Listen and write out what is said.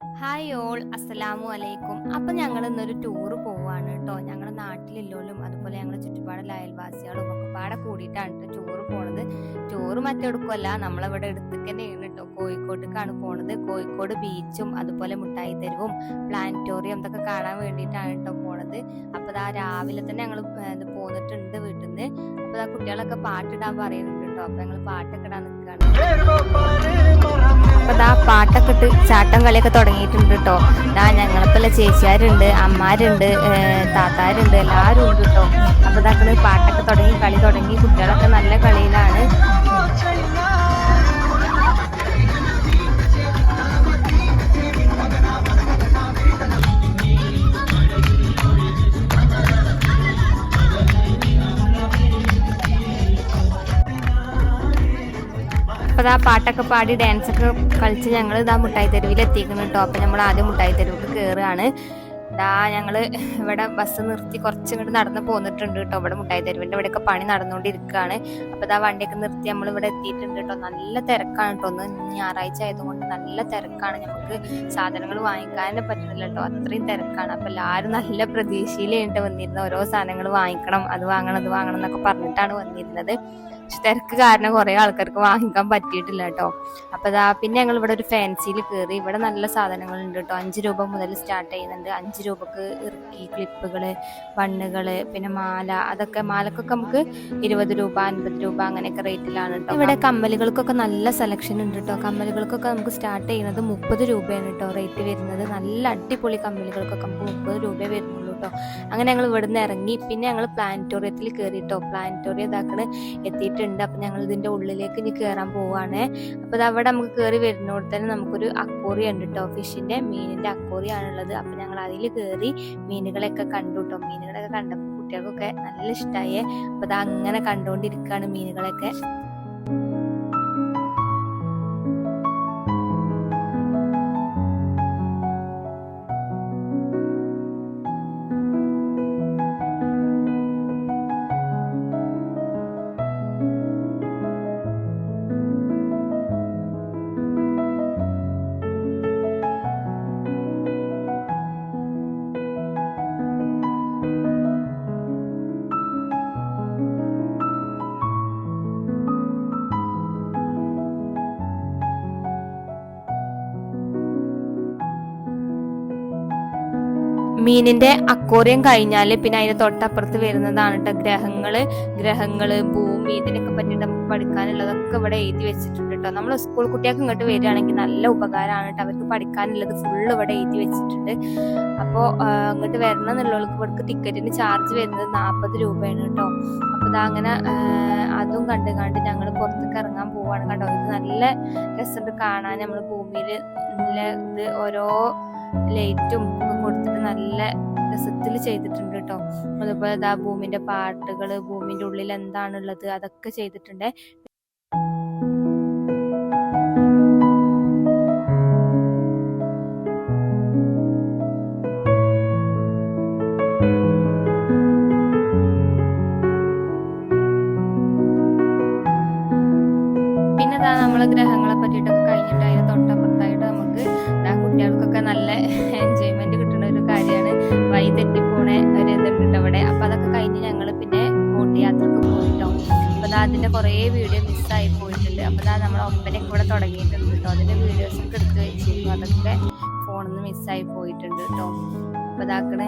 Hi all അസ്സലാമു അലൈക്കും അപ്പം ഞങ്ങൾ ഇന്നൊരു ടൂറ് പോവാണ് കേട്ടോ ഞങ്ങളുടെ നാട്ടിലില്ലോലും അതുപോലെ ഞങ്ങളുടെ ചുറ്റുപാടുള്ള അയൽവാസികളും ഒക്കെ പാടെ കൂടിയിട്ടാണ് ടൂറ് പോണത്. ടൂറ് മറ്റെടുക്കുമല്ല നമ്മളിവിടെ അടുത്തേക്ക് തന്നെയാണ് കേട്ടോ കോഴിക്കോട്ടേക്കാണ് പോണത്. കോഴിക്കോട് ബീച്ചും അതുപോലെ മുട്ടായി തെരുവും പ്ലാനറ്റോറിയം ഇതൊക്കെ കാണാൻ വേണ്ടിയിട്ടാണ് കേട്ടോ പോണത്. അപ്പോൾ ആ രാവിലെ തന്നെ ഞങ്ങൾ പോന്നിട്ടുണ്ട് വീട്ടിൽ നിന്ന് അപ്പോൾ ആ കുട്ടികളൊക്കെ പാട്ടിടാൻ പറയുന്നുണ്ട് കേട്ടോ അപ്പോൾ ഞങ്ങൾ പാട്ടൊക്കെ ഇടാൻ നിൽക്കുകയാണ് അപ്പൊ ദാ പാട്ടൊക്കെ ഇട്ട് ചാട്ടം കളിയൊക്കെ തുടങ്ങിയിട്ടുണ്ട് കേട്ടോ ദാ ഞങ്ങളിപ്പോൾ ചേച്ചിയാരുണ്ട് അമ്മാരുണ്ട് താത്താരുണ്ട് എല്ലാവരും ഉണ്ട് കേട്ടോ അപ്പോൾ ഇതാക്കുന്നത് പാട്ടൊക്കെ തുടങ്ങി കളി തുടങ്ങി കുട്ടികളൊക്കെ നല്ല കളിയിലാണ്. അപ്പൊ ആ പാട്ടൊക്കെ പാടി ഡാൻസ് ഒക്കെ കളിച്ച് ഞങ്ങൾ ഇതാ മുട്ടായി തെരുവിൽ എത്തിക്കുന്നു കേട്ടോ അപ്പോൾ നമ്മൾ ആദ്യം മുട്ടായി തെരുവിൽ കയറുകയാണ് ഇതാ ഞങ്ങൾ ഇവിടെ ബസ് നിർത്തി കുറച്ചിങ്ങോട്ട് നടന്ന് പോന്നിട്ടുണ്ട് കേട്ടോ ഇവിടെ മുട്ടായി തെരുവിന്റെ ഇവിടെയൊക്കെ പണി നടന്നുകൊണ്ടിരിക്കുകയാണ്. അപ്പോൾ ഇതാ വണ്ടിയൊക്കെ നിർത്തി നമ്മൾ ഇവിടെ എത്തിയിട്ടുണ്ട് കേട്ടോ നല്ല തിരക്കാണ് കേട്ടോ ഒന്ന് ഞായറാഴ്ച ആയതുകൊണ്ട് നല്ല തിരക്കാണ്. നമുക്ക് സാധനങ്ങൾ വാങ്ങിക്കാനേ പറ്റുന്നില്ല കേട്ടോ അത്രയും തിരക്കാണ്. അപ്പോൾ എല്ലാവരും നല്ല പ്രതീക്ഷയിലായിട്ട് വന്നിരുന്ന ഓരോ സാധനങ്ങൾ വാങ്ങിക്കണം. അത് വാങ്ങണം അത് വാങ്ങണം എന്നൊക്കെ പറഞ്ഞിട്ടാണ് വന്നിരുന്നത്. തിരക്ക് കാരണം കുറെ ആൾക്കാർക്ക് വാങ്ങിക്കാൻ പറ്റിയിട്ടില്ല കേട്ടോ. അപ്പൊ ഇതാ പിന്നെ ഞങ്ങൾ ഇവിടെ ഒരു ഫാൻസിയിൽ കയറി ഇവിടെ നല്ല സാധനങ്ങളുണ്ട് കേട്ടോ. അഞ്ച് രൂപ മുതൽ സ്റ്റാർട്ട് ചെയ്യുന്നുണ്ട്. അഞ്ച് രൂപക്ക് ഇറുക്കി ക്ലിപ്പുകൾ ബണ്ണുകൾ പിന്നെ മാല. അതൊക്കെ മാലക്കൊക്കെ നമുക്ക് ഇരുപത് രൂപ അൻപത് രൂപ അങ്ങനെയൊക്കെ റേറ്റിലാണ് കേട്ടോ. ഇവിടെ കമ്മലുകൾക്കൊക്കെ നല്ല സെലക്ഷൻ ഉണ്ട് കേട്ടോ. കമ്മലുകൾക്കൊക്കെ നമുക്ക് സ്റ്റാർട്ട് ചെയ്യുന്നത് മുപ്പത് രൂപയാണ് കേട്ടോ റേറ്റ് വരുന്നത്. നല്ല അടിപൊളി കമ്മലുകൾക്കൊക്കെ നമുക്ക് മുപ്പത് രൂപയെ വരുന്നുള്ളൂ. കേട്ടോ. അങ്ങനെ ഞങ്ങൾ ഇവിടുന്ന് ഇറങ്ങി. പിന്നെ ഞങ്ങൾ പ്ലാനറ്റോറിയത്തിൽ കയറിട്ടോ പ്ലാനറ്റോറിയം ഇതാക്കണ്. എത്തിയിട്ടുണ്ട്. അപ്പൊ ഞങ്ങൾ ഇതിന്റെ ഉള്ളിലേക്ക് ഇനി കയറാൻ പോവാണ്. അപ്പൊ ഇത് അവിടെ നമുക്ക് കയറി വരുന്നോട് തന്നെ നമുക്കൊരു അക്കോറി ഉണ്ട് കേട്ടോ. ഫിഷിന്റെ മീനിന്റെ അക്കോറി ആണുള്ളത് അപ്പൊ ഞങ്ങൾ അതിൽ കയറി മീനുകളെയൊക്കെ കണ്ടു കേട്ടോ മീനുകളൊക്കെ കണ്ടപ്പോൾ കുട്ടികൾക്കൊക്കെ നല്ല ഇഷ്ടമായി അപ്പൊ അത് അങ്ങനെ കണ്ടുകൊണ്ടിരിക്കുകയാണ് മീനുകളൊക്കെ. മീനിന്റെ അക്കോറിയം കഴിഞ്ഞാൽ പിന്നെ അതിന്റെ തൊട്ടപ്പുറത്ത് വരുന്നതാണ് കേട്ടോ ഗ്രഹങ്ങൾ. ഗ്രഹങ്ങൾ ഭൂമി ഇതിനൊക്കെ പറ്റിയിട്ട് നമുക്ക് പഠിക്കാനുള്ളതൊക്കെ ഇവിടെ എഴുതി വെച്ചിട്ടുണ്ട് കേട്ടോ നമ്മൾ സ്കൂൾ കുട്ടികൾക്ക് ഇങ്ങോട്ട് വരികയാണെങ്കിൽ നല്ല ഉപകാരമാണ് കേട്ടോ അവർക്ക് പഠിക്കാനുള്ളത് ഫുള്ള് ഇവിടെ എഴുതി വെച്ചിട്ടുണ്ട്. അപ്പോ അങ്ങോട്ട് വരണം എന്നുള്ളവർക്ക് ഇവർക്ക് ടിക്കറ്റിന് ചാർജ് വരുന്നത് നാൽപ്പത് രൂപയാണ് കേട്ടോ അപ്പോൾ ഇതാ അങ്ങനെ അതും കണ്ട് കണ്ട് ഞങ്ങൾ പുറത്തേക്ക് ഇറങ്ങാൻ പോവാണ് കേട്ടോ ഇത് നല്ല രസമുണ്ട് കാണാൻ. നമ്മൾ ഭൂമിയിൽ നല്ല ഇത് ഓരോ ലൈറ്റും ഒക്കെ കൊടുത്തിട്ട് നല്ല രസത്തിൽ ചെയ്തിട്ടുണ്ട് കേട്ടോ അതുപോലെ ഇതാ ഭൂമിന്റെ പാട്ടുകൾ ഭൂമിന്റെ ഉള്ളിൽ എന്താണുള്ളത് അതൊക്കെ ചെയ്തിട്ടുണ്ട്. thank ഇതാ നമ്മളെ ഗ്രഹങ്ങളെ പറ്റിയിട്ടൊക്കെ കഴിഞ്ഞിട്ട് അതിന് തൊട്ടപ്പുറത്തായിട്ട് നമുക്ക് ആ കുട്ടികൾക്കൊക്കെ നല്ല എൻജോയ്മെന്റ് കിട്ടുന്ന ഒരു കാര്യമാണ്. വൈ തെറ്റിപ്പോണെ ഒരു ഇതുണ്ട് അവിടെ. അപ്പൊ അതൊക്കെ കഴിഞ്ഞ് ഞങ്ങൾ പിന്നെ ബോട്ട് യാത്രയ്ക്ക് പോയിട്ടോ. അപ്പൊ അതാ അതിന്റെ കുറേ വീഡിയോ മിസ്സായി പോയിട്ടുണ്ട്. അപ്പൊ അതാ നമ്മളെ ഒപ്പനൊക്കെ കൂടെ തുടങ്ങിയിട്ടുണ്ട് കേട്ടോ. അതിന്റെ വീഡിയോസ് ഒക്കെ എടുത്ത് വെച്ചിരുന്നു. അതൊക്കെ ഫോണിൽ നിന്ന് മിസ്സായി പോയിട്ടുണ്ട് കേട്ടോ. അപ്പൊ ഇതാക്കണ